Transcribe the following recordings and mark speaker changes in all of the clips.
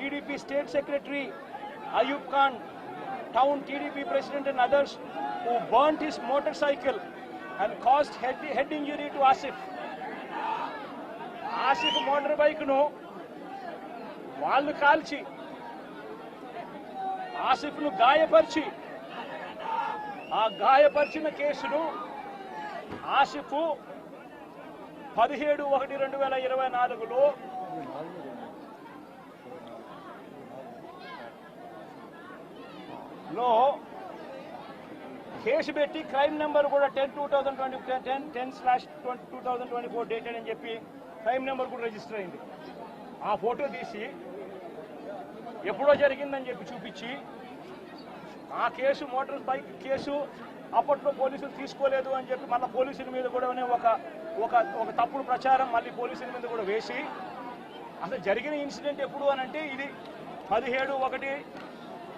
Speaker 1: TDP state secretary Ayub Khan town TDP president and others who burnt motor cycle and caused head head injury to Asif Asif motor బైక్ను వాళ్ళు కాల్చి ఆసిఫ్ను గాయపరిచి ఆ గాయపరిచిన కేసును ఆసిఫ్ పదిహేడు ఒకటి రెండు వేల ఇరవై నాలుగులో లో కేసు పెట్టి క్రైమ్ నెంబర్ కూడా ten two thousand twenty ten ten slash two thousand twenty four dated అని చెప్పి క్రైమ్ నెంబర్ కూడా రిజిస్టర్ అయింది. ఆ ఫోటో తీసి ఎప్పుడో జరిగిందని చెప్పి చూపించి ఆ కేసు మోటార్ బైక్ కేసు అప్పట్లో పోలీసులు తీసుకోలేదు అని చెప్పి మళ్ళీ పోలీసుల మీద కూడా ఒక ఒక ఒక తప్పుడు ప్రచారం మళ్ళీ పోలీసుల మీద కూడా వేసి అసలు జరిగిన ఇన్సిడెంట్ ఎప్పుడు అని అంటే ఇది పదిహేడు ఒకటి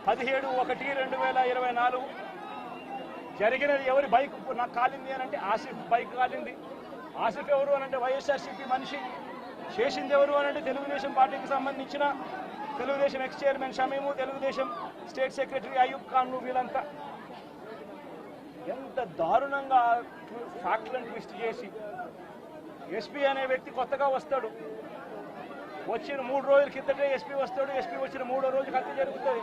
Speaker 1: పదిహేడు ఒకటి రెండు వేల ఇరవై నాలుగు. జరిగినది ఎవరి బైక్? నాకు కాలింది అని అంటే ఆసిఫ్ బైక్ కాలింది. ఆసిఫ్ ఎవరు అని అంటే వైఎస్ఆర్సీపీ మనిషి. చేసింది ఎవరు అని అంటే తెలుగుదేశం పార్టీకి సంబంధించిన Telugu Desam ex chairman Shamim Telugu Desam state secretary Ayub ఖాన్లు వీళ్ళంతా. ఎంత దారుణంగా ఫ్యాక్ట్లను ట్విస్ట్ చేసి. ఎస్పీ అనే వ్యక్తి కొత్తగా వస్తాడు. వచ్చిన మూడు రోజుల కిందటే ఎస్పీ వస్తాడు. ఎస్పీ వచ్చిన మూడో రోజు హత్య జరుగుతుంది.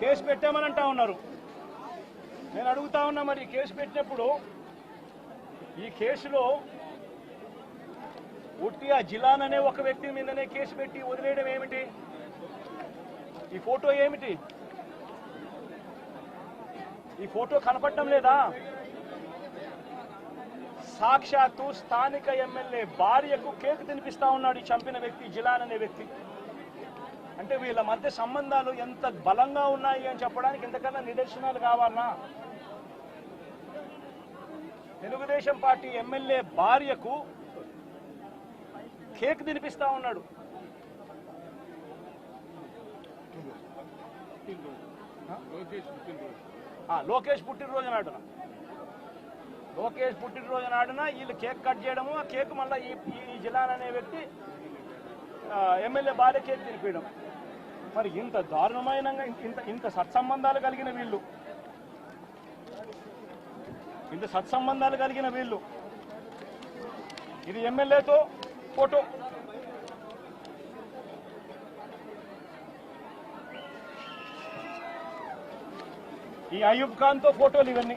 Speaker 1: కేసు పెట్టామని అంటా ఉన్నారు. నేను అడుగుతా ఉన్నా మరి కేసు పెట్టినప్పుడు ఈ కేసులో ఉట్టి ఆ జిలాన్ అనే ఒక వ్యక్తి మీదనే కేసు పెట్టి వదిలేయడం ఏమిటి? ఈ ఫోటో ఏమిటి? ఈ ఫోటో కనపడటం లేదా? సాక్షాత్తు స్థానిక ఎమ్మెల్యే భార్యకు కేక్ తినిపిస్తా ఉన్నాడు ఈ చంపిన వ్యక్తి జిలాన్ అనే వ్యక్తి. అంటే వీళ్ళ మధ్య సంబంధాలు ఎంత బలంగా ఉన్నాయి అని చెప్పడానికి ఎంతకన్నా నిదర్శనాలు కావాలనా తెలుగుదేశం పార్టీ ఎమ్మెల్యే భార్యకు కేక్ తినిపిస్తా ఉన్నాడు. లోకేష్ పుట్టినరోజు నాడున. లోకేష్ పుట్టినరోజు నాడున వీళ్ళు కేక్ కట్ చేయడము ఆ కేక్ మళ్ళీ ఈ ఈ అనే వ్యక్తి ఎమ్మెల్యే భార్య కేక్ తినిపించడం మరి ఇంత దారుణమైన ఇంత ఇంత సత్సంబంధాలు కలిగిన వీళ్ళు. ఇంత సత్సంబంధాలు కలిగిన వీళ్ళు. ఇది ఎమ్మెల్యేతో ఫోటో. ఈ అయూబ్ ఖాన్తో ఫోటోలు ఇవన్నీ.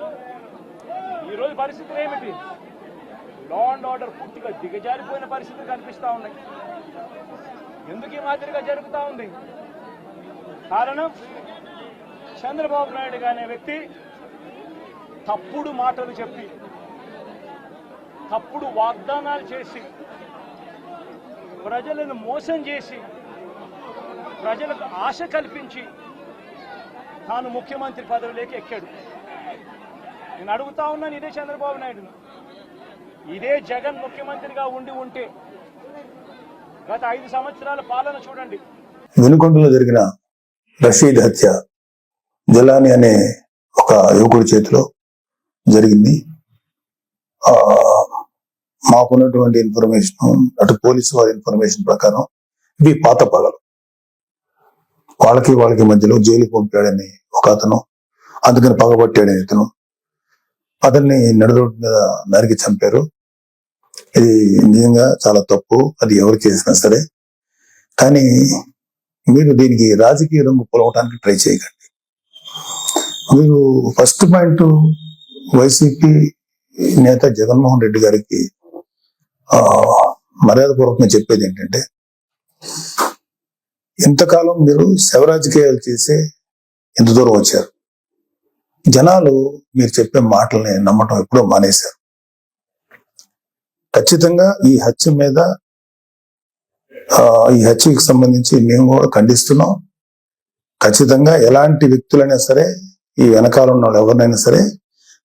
Speaker 1: ఈరోజు పరిస్థితులు ఏమిటి? లా అండ్ ఆర్డర్ పూర్తిగా దిగజారిపోయిన పరిస్థితులు కనిపిస్తా ఉన్నాయి. ఎందుకు ఈ మాదిరిగా జరుగుతూ ఉంది? కారణం? చంద్రబాబు నాయుడు అనే వ్యక్తి తప్పుడు మాటలు చెప్పి తప్పుడు వాగ్దానాలు చేసి ప్రజలను మోసం చేసి ప్రజలకు ఆశ కల్పించి తాను ముఖ్యమంత్రి పదవిలోకి ఎక్కాడు. నేను అడుగుతా ఉన్నాను ఇదే చంద్రబాబు నాయుడును. ఇదే జగన్ ముఖ్యమంత్రిగా ఉండి ఉంటే గత ఐదు సంవత్సరాల పాలన చూడండి.
Speaker 2: వెనుకొండలో జరిగిన రషీద్ హత్య జలాని అనే ఒక యువకుడి చేతిలో జరిగింది. మాకున్నటువంటి ఇన్ఫర్మేషన్ అటు పోలీసు వారి ఇన్ఫర్మేషన్ ప్రకారం ఇవి పాత పగలు వాళ్ళకి వాళ్ళకి మధ్యలో జైలు పంపాడని ఒక అతను అందుకని పగబట్టాడని ఇతను అతన్ని నడురోడ్డు మీద నరికి చంపారు. ఇది నిజంగా చాలా తప్పు. అది ఎవరు చేసినా సరే. కానీ మీరు దీనికి రాజకీయ రంగు పొలవటానికి ట్రై చేయకండి. మీరు ఫస్ట్ పాయింట్ వైసీపీ నేత జగన్మోహన్ రెడ్డి గారికి మర్యాదపూర్వకంగా చెప్పేది ఏంటంటే ఇంతకాలం మీరు శవరాజకీయాలు చేసే ఇంత దూరం వచ్చారు. జనాలు మీరు చెప్పే మాటల్ని నమ్మటం ఎప్పుడో మానేశారు. ఖచ్చితంగా ఈ హత్య మీద ఈ హత్యకి సంబంధించి మేము కూడా ఖండిస్తున్నాం. ఖచ్చితంగా ఎలాంటి వ్యక్తులైనా సరే ఈ వెనకాల ఉన్న వాళ్ళు ఎవరినైనా సరే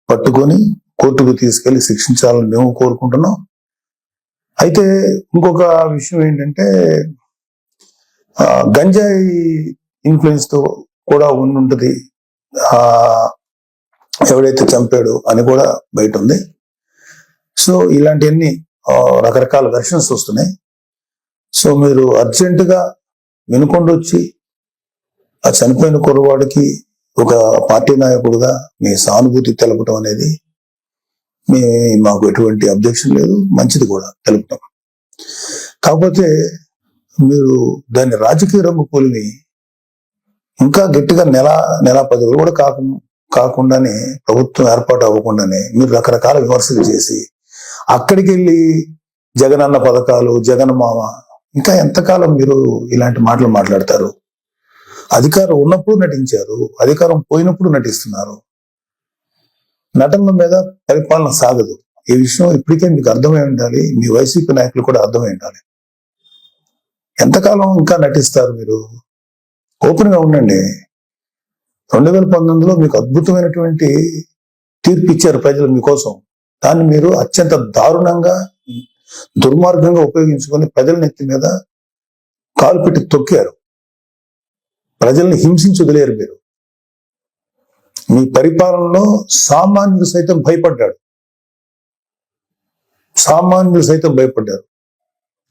Speaker 2: పట్టుకొని కోర్టుకు తీసుకెళ్ళి శిక్షించాలని మేము కోరుకుంటున్నాం. అయితే ఇంకొక విషయం ఏంటంటే గంజాయి ఇన్ఫ్లుయెన్స్తో కూడా ఉండుంటది. ఉంటుంది ఎవడైతే చంపాడు అని కూడా బయట ఉంది సో ఇలాంటివన్నీ రకరకాల వెర్షన్స్ వస్తున్నాయి. సో మీరు అర్జెంటుగా వినుకొండ వచ్చి ఆ చనిపోయిన కుర్రవాడికి ఒక పార్టీ నాయకుడుగా మీ సానుభూతి తెలపటం అనేది మీ మాకు ఎటువంటి అబ్జెక్షన్ లేదు. మంచిది కూడా తెలుపుతాం. కాకపోతే మీరు దాన్ని రాజకీయ రంగు పోలిని ఇంకా గట్టిగా నెల నెల పది రోజులు కూడా కాకుండా కాకుండానే ప్రభుత్వం ఏర్పాటు అవ్వకుండానే మీరు రకరకాల విమర్శలు చేసి అక్కడికి వెళ్ళి జగనన్న పథకాలు జగన్ మామ ఇంకా ఎంతకాలం మీరు ఇలాంటి మాటలు మాట్లాడతారు? అధికారం ఉన్నప్పుడు నటించారు అధికారం పోయినప్పుడు నటిస్తున్నారు. నటనల మీద పరిపాలన సాగదు. ఈ విషయం ఇప్పటికే మీకు అర్థమై ఉండాలి మీ వైసీపీ నాయకులు కూడా అర్థమై ఉండాలి. ఎంతకాలం ఇంకా నటిస్తారు మీరు? ఓపెన్గా ఉండండి. రెండు వేల పంతొమ్మిదిలో మీకు అద్భుతమైనటువంటి తీర్పు ఇచ్చారు ప్రజలు మీకోసం. దాన్ని మీరు అత్యంత దారుణంగా దుర్మార్గంగా ఉపయోగించుకొని ప్రజల నెత్తి మీద కాలు పెట్టి తొక్కారు. ప్రజల్ని హింసించి వదిలేరు మీరు. మీ పరిపాలనలో సామాన్యులు సైతం భయపడ్డాడు సామాన్యులు సైతం భయపడ్డారు.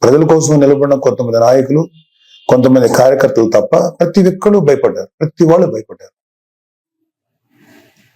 Speaker 2: ప్రజల కోసం నిలబడిన కొంతమంది నాయకులు కొంతమంది కార్యకర్తలు తప్ప ప్రతి ఒక్కరు భయపడ్డారు. ప్రతి వాళ్ళు భయపడ్డారు.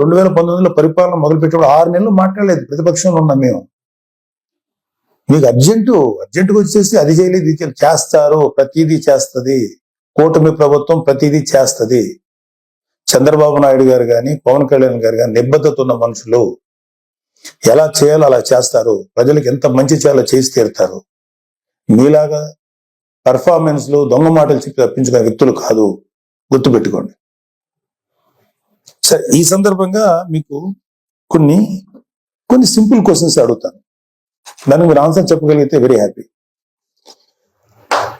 Speaker 2: రెండు వేల పంతొమ్మిదిలో పరిపాలన మొదలుపెట్టినప్పుడు ఆరు నెలలు మాట్లాడలేదు. ప్రతిపక్షంలో ఉన్నాం మేము. మీకు అర్జెంటు అర్జెంటుగా వచ్చేసి అది చేయలేదు ఇది చేస్తారు ప్రతిదీ చేస్తుంది. కూటమి ప్రభుత్వం ప్రతిదీ చేస్తుంది. చంద్రబాబు నాయుడు గారు కానీ పవన్ కళ్యాణ్ గారు కానీ నిబద్ధత ఉన్న మనుషులు. ఎలా చేయాలో అలా చేస్తారు. ప్రజలకు ఎంత మంచి చేయాలో చేసి తీరుతారు. మీలాగా పర్ఫార్మెన్స్లు దొంగ మాటలు చెప్పి తప్పించుకునే వ్యక్తులు కాదు. గుర్తుపెట్టుకోండి. సరే ఈ సందర్భంగా మీకు కొన్ని కొన్ని సింపుల్ క్వశ్చన్స్ అడుగుతాను. దానికి మీరు ఆన్సర్ చెప్పగలిగితే వెరీ హ్యాపీ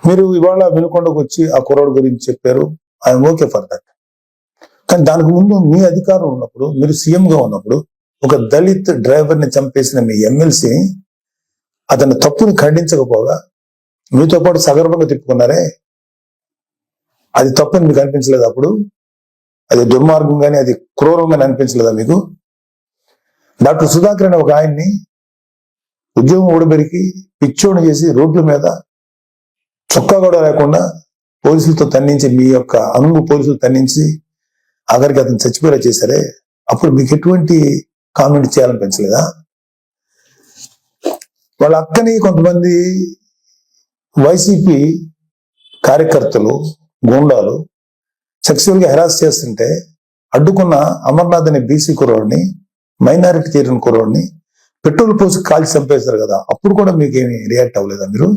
Speaker 2: మీరు ఇవాళ వినుకొండకు వచ్చి ఆ కుర్రోడు గురించి చెప్పారు. ఐఎమ్ ఓకే ఫర్ దట్ కానీ దానికి ముందు మీ అధికారం ఉన్నప్పుడు మీరు సీఎంగా ఉన్నప్పుడు ఒక దళిత్ డ్రైవర్ని చంపేసిన మీ ఎమ్మెల్సీ అతని తప్పుని ఖండించకపోగా మీతో పాటు సగర్భంగా తిప్పుకున్నారే? అది తప్పని మీకు అనిపించలేదు అప్పుడు? అది దుర్మార్గంగానే అది క్రూరంగానే అనిపించలేదా మీకు? డాక్టర్ సుధాకర్ అనే ఒక ఆయన్ని ఉద్యోగం ఊడబెరికి పిచ్చోడు చేసి రోడ్ల మీద చొక్కా కూడా లేకుండా పోలీసులతో తన్నించి మీ యొక్క అనుగు పోలీసులు తన్నించి ఆఖరికి అతను చచ్చిపోయేలా చేశారే. అప్పుడు మీకు ఎటువంటి కామెంట్ చేయాలనిపించలేదా? వాళ్ళ అక్కని కొంతమంది వైసీపీ కార్యకర్తలు గూండాలు సెక్సువల్గా హెరాస్ చేస్తుంటే అడ్డుకున్న అమర్నాథ్ అనే బీసీ కుర్రోడిని మైనారిటీ చేరిన కుర్రోడిని పెట్రోల్ పోసి కాల్చి చంపేశారు కదా. అప్పుడు కూడా మీకు ఏమి రియాక్ట్ అవ్వలేదా మీరు?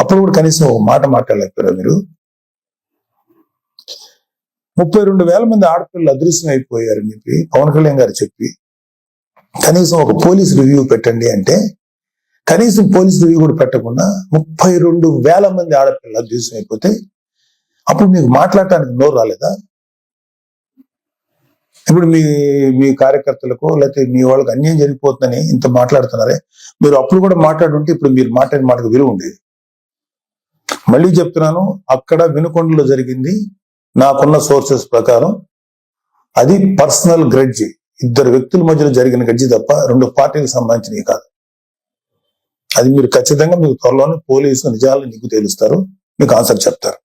Speaker 2: అప్పుడు కూడా కనీసం ఒక మాట మాట్లాడలేకపోయారా మీరు? ముప్పై రెండు వేల మంది ఆడపిల్లలు అదృశ్యం అయిపోయారని చెప్పి పవన్ కళ్యాణ్ గారు చెప్పి. కనీసం ఒక పోలీస్ రివ్యూ పెట్టండి అంటే కనీసం పోలీస్ రివ్యూ కూడా పెట్టకుండా ముప్పై రెండు వేల మంది ఆడపిల్లలు అదృశ్యం అయిపోతే అప్పుడు మీకు మాట్లాడటానికి నోరు రాలేదా? ఇప్పుడు మీ మీ కార్యకర్తలకు లేకపోతే మీ వాళ్ళకి అన్యాయం జరిగిపోతుందని ఇంత మాట్లాడుతున్నారే మీరు అప్పుడు కూడా మాట్లాడుంటే ఇప్పుడు మీరు మాట్లాడిన మాటకు విలువ ఉండేది. మళ్ళీ చెప్తున్నాను అక్కడ వినుకొండలో జరిగింది నాకున్న సోర్సెస్ ప్రకారం అది పర్సనల్ గ్రెడ్జి ఇద్దరు వ్యక్తుల మధ్యలో జరిగిన గడ్జి తప్ప రెండు పార్టీలకు సంబంధించినవి కాదు. అది మీరు ఖచ్చితంగా మీకు త్వరలోనే పోలీసు నిజాలు నీకు తెలుస్తారు మీకు ఆన్సర్ చెప్తారు.